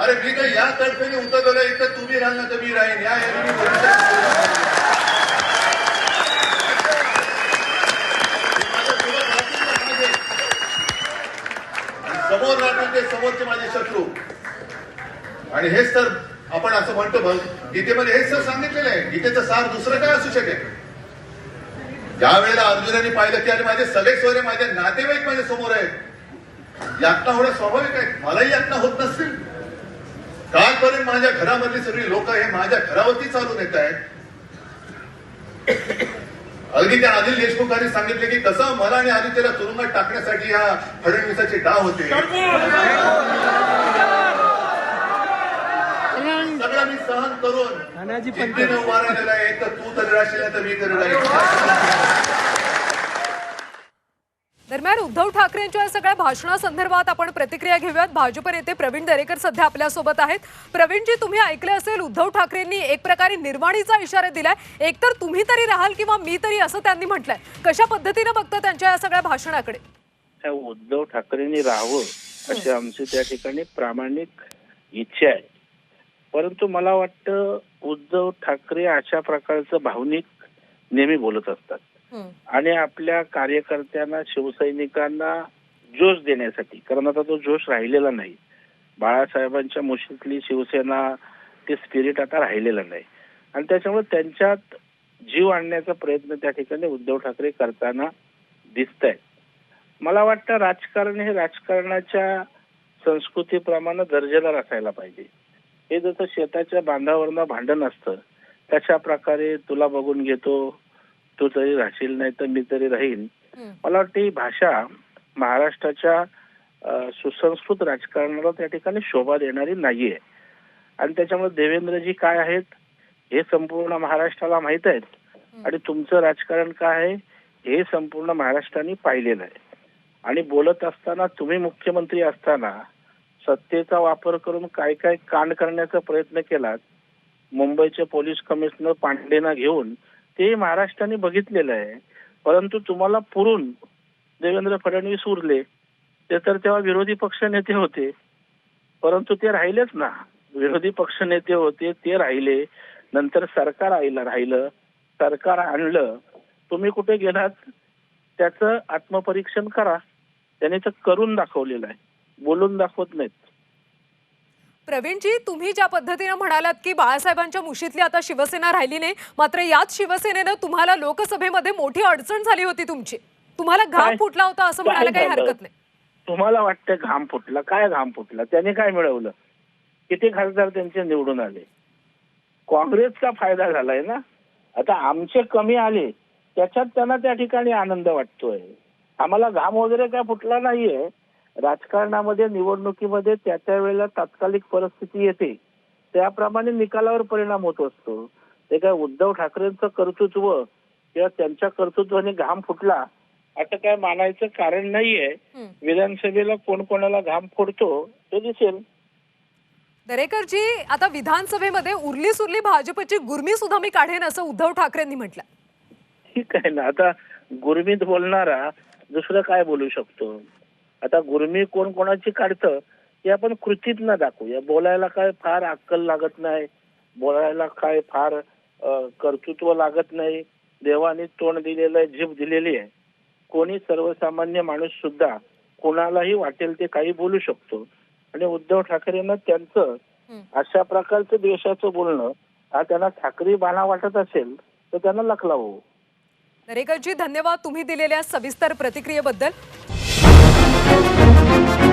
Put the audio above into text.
अरे मी काही या तडफेने उतरलेलं आहे, इथं तुम्ही राहाल ना तर मी राहीन. या याने मी समोर राहतील ते समोरचे माझे शत्रू. आणि हेच तर आपण असं म्हणतो बघ गीतेमध्ये हेच तर सांगितलेलं आहे. गीतेचं सार दुसरं काय असू शकेल? ज्या वेळेला अर्जुनाने पाहिलं की अरे माझे सगळे सोयरे माझे नातेवाईक माझ्यासमोर आहेत. यातना होणं स्वाभाविक आहे. मलाही यातना होत नसतील. कालपर्यंत माझ्या घरामधली सगळी लोक हे माझ्या घरावरती चालून येत आहेत. अगदी त्या अनिल देशमुखांनी सांगितले की कसं मला आणि आदित्यला तुरुंगात टाकण्यासाठी या फडणवीसाचे डाव होते. सगळं मी सहन करून उभा राहिलेला आहे. तर तू तरी राहशील नाही तर मी तरी राहील दरम्यान उद्धव ठाकरेंच्या या सगळ्या भाषणासंदर्भात आपण प्रतिक्रिया घेऊयात. भाजप नेते प्रवीण दरेकर सध्या आपल्यासोबत आहेत. प्रवीणजी तुम्ही ऐकले असेल उद्धव ठाकरेंनी एक प्रकारे निर्वाणीचा इशारा दिलाय. एकतर तुम्ही तरी राहाल किंवा मी तरी असं त्यांनी म्हटलंय. कशा पद्धतीनं बघता त्यांच्या या सगळ्या भाषणाकडे? उद्धव ठाकरेंनी राहावं अशी आमची त्या ठिकाणी प्रामाणिक इच्छा आहे. परंतु मला वाटतं उद्धव ठाकरे अशा प्रकारचं भावनिक नेहमी बोलत असतात. आणि आपल्या कार्यकर्त्यांना शिवसैनिकांना जोश देण्यासाठी कारण आता तो जोश राहिलेला नाही. बाळासाहेबांच्या मुशीतली शिवसेना ते स्पिरिट आता राहिलेलं नाही. आणि त्याच्यामुळे त्यांच्यात जीव आणण्याचा प्रयत्न त्या ठिकाणी उद्धव ठाकरे करताना दिसत आहेत मला वाटतं राजकारण हे राजकारणाच्या संस्कृतीप्रमाणे दर्जेदार असायला पाहिजे. हे जसं शेताच्या बांधावरनं भांडण असतं तशा प्रकारे तुला बघून घेतो तू तरी राहशील नाही तर मी तरी राहीन. मला वाटतं ही भाषा महाराष्ट्राच्या सुसंस्कृत राजकारणाला त्या ठिकाणी शोभा देणारी नाहीये. आणि त्याच्यामुळे देवेंद्रजी काय आहेत हे संपूर्ण महाराष्ट्राला माहीत आहेत. आणि तुमचं राजकारण काय आहे हे संपूर्ण महाराष्ट्राने पाहिलेलं आहे. आणि बोलत असताना तुम्ही मुख्यमंत्री असताना सत्तेचा वापर करून काय काय कांड करण्याचा प्रयत्न केलात मुंबईचे पोलीस कमिशनर पांडेना घेऊन ते महाराष्ट्राने बघितलेलं आहे. परंतु तुम्हाला पुरून देवेंद्र फडणवीस उरले ते तर तेव्हा विरोधी पक्ष नेते होते. परंतु ते राहिलेच ना. विरोधी पक्ष नेते होते ते राहिले. नंतर सरकार आईला राहिलं. सरकार आणलं. तुम्ही कुठे गेलात? त्याचं आत्मपरीक्षण करा. त्याने तर करून दाखवलेलं आहे. बोलून दाखवत नाहीत. प्रवीणजी तुम्ही ज्या पद्धतीनं म्हणालात की बाळासाहेबांच्या मुशीतली आता शिवसेना राहिली नाही मात्र याच शिवसेनेनं तुम्हाला लोकसभेमध्ये मोठी अडचण झाली होती तुमची. तुम्हाला घाम? फुटला होता असं म्हणायला काही? हरकत नाही. तुम्हाला वाटतं घाम फुटला? काय घाम फुटला? त्याने काय मिळवलं? किती खासदार त्यांचे निवडून आले? काँग्रेसचा फायदा झालाय ना? आता आमचे कमी आले त्याच्यात त्यांना त्या ठिकाणी आनंद वाटतोय. आम्हाला घाम वगैरे काय फुटला नाहीये. राजकारणामध्ये निवडणुकीमध्ये त्या त्या वेळेला तात्कालिक परिस्थिती येते. त्याप्रमाणे निकालावर परिणाम होत असतो. ते काय उद्धव ठाकरेंचं कर्तृत्व किंवा त्यांच्या कर्तृत्वाने घाम फुटला असं काय मानायचं कारण नाहीये. विधानसभेला कोण कोणाला घाम फोडतो ते दिसेल. दरेकरजी आता विधानसभेमध्ये उरली सुरली भाजपची गुरमी सुद्धा मी काढेन असं उद्धव ठाकरेंनी म्हटलं. ठीक आहे ना. आता गुरमीत बोलणारा दुसरं काय बोलू शकतो? आता गुरमी कोण कोणाची काढतं हे आपण कृतीत न दाखवूया बोलायला काय फार अक्कल लागत नाही बोलायला काय फार कर्तृत्व लागत नाही. देवाने तोंड दिलेलं आहे जीभ दिलेली आहे. कोणी सर्वसामान्य माणूस सुद्धा कोणालाही वाटेल ते काही बोलू शकतो. आणि उद्धव ठाकरेंना त्यांचं. अशा प्रकारचं देशाचं बोलणं हा त्यांना ठाकरे बाणा वाटत असेल तर त्यांना लखलावं. दरेकरजी धन्यवाद तुम्ही दिलेल्या सविस्तर प्रतिक्रियेबद्दल. Thank you.